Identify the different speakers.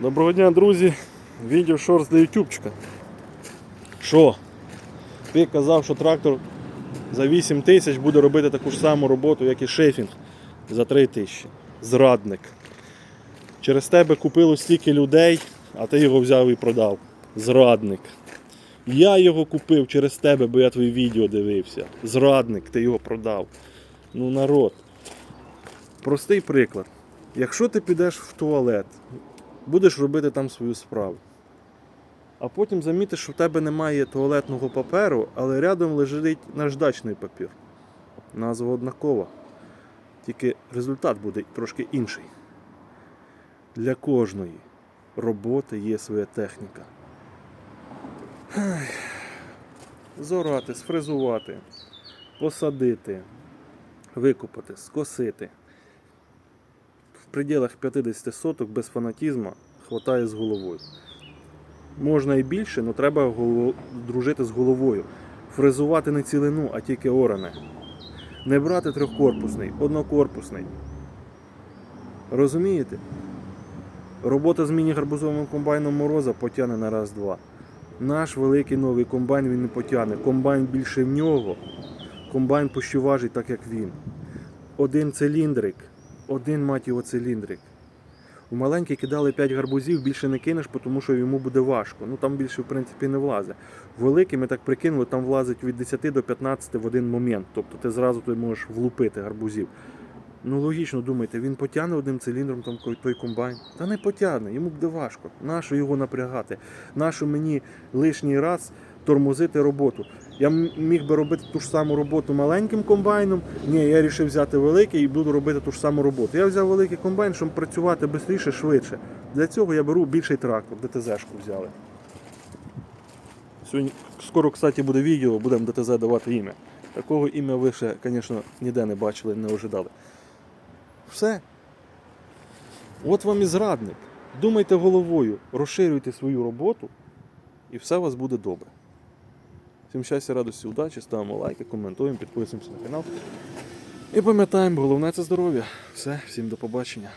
Speaker 1: Доброго дня, друзі. Відео шорт для ютубчика. Що? Ти казав, що трактор за 8 тисяч буде робити таку ж саму роботу, як і шефінг за 3 тисячі. Зрадник. Через тебе купило стільки людей, а ти його взяв і продав. Зрадник. Я його купив через тебе, бо я твої відео дивився. Зрадник, ти його продав. Ну, народ. Простий приклад. Якщо ти підеш в туалет, будеш робити там свою справу. А потім замітиш, що в тебе немає туалетного паперу, але рядом лежить наждачний папір. Назва однакова. Тільки результат буде трошки інший. Для кожної роботи є своя техніка. Зорати, сфрезувати, посадити, викопати, скосити. Пределах 50 соток без фанатізму хватає з головою. Можна і більше, але треба дружити з головою. Фрезувати не цілину, а тільки оране. Не брати трьохкорпусний, однокорпусний. Розумієте? Робота з міні-гарбузовим комбайном мороза потягне на раз-два. Наш великий новий комбайн він не потягне. Комбайн більше в нього. Комбайн пощуважить так, як він. Один циліндрик, один мать його циліндрик. У маленький кидали 5 гарбузів, більше не кинеш, тому що йому буде важко. Ну там більше в принципі не влазить. Великий ми так прикинули, там влазить від 10 до 15 в один момент. Тобто ти зразу ти можеш влупити гарбузів. Ну логічно думайте, він потягне одним циліндром там той комбайн. Та не потягне, йому буде важко. Нащо його напрягати? Нащо мені лишній раз тормозити роботу? Я міг би робити ту ж саму роботу маленьким комбайном. Ні, я вирішив взяти великий і буду робити ту ж саму роботу. Я взяв великий комбайн, щоб працювати швидше, швидше. Для цього я беру більший трактор, ДТЗ-шку взяли. Сьогодні скоро, кстати, буде відео, будемо ДТЗ давати ім'я. Такого ім'я ви ще, звісно, ніде не бачили, не ожидали. Все. От вам і зрадник. Думайте головою, розширюйте свою роботу, і все у вас буде добре. Всім щастя, радості, удачі, ставимо лайки, коментуємо, підписуємося на канал. І пам'ятаємо, головне це здоров'я. Все, всім до побачення.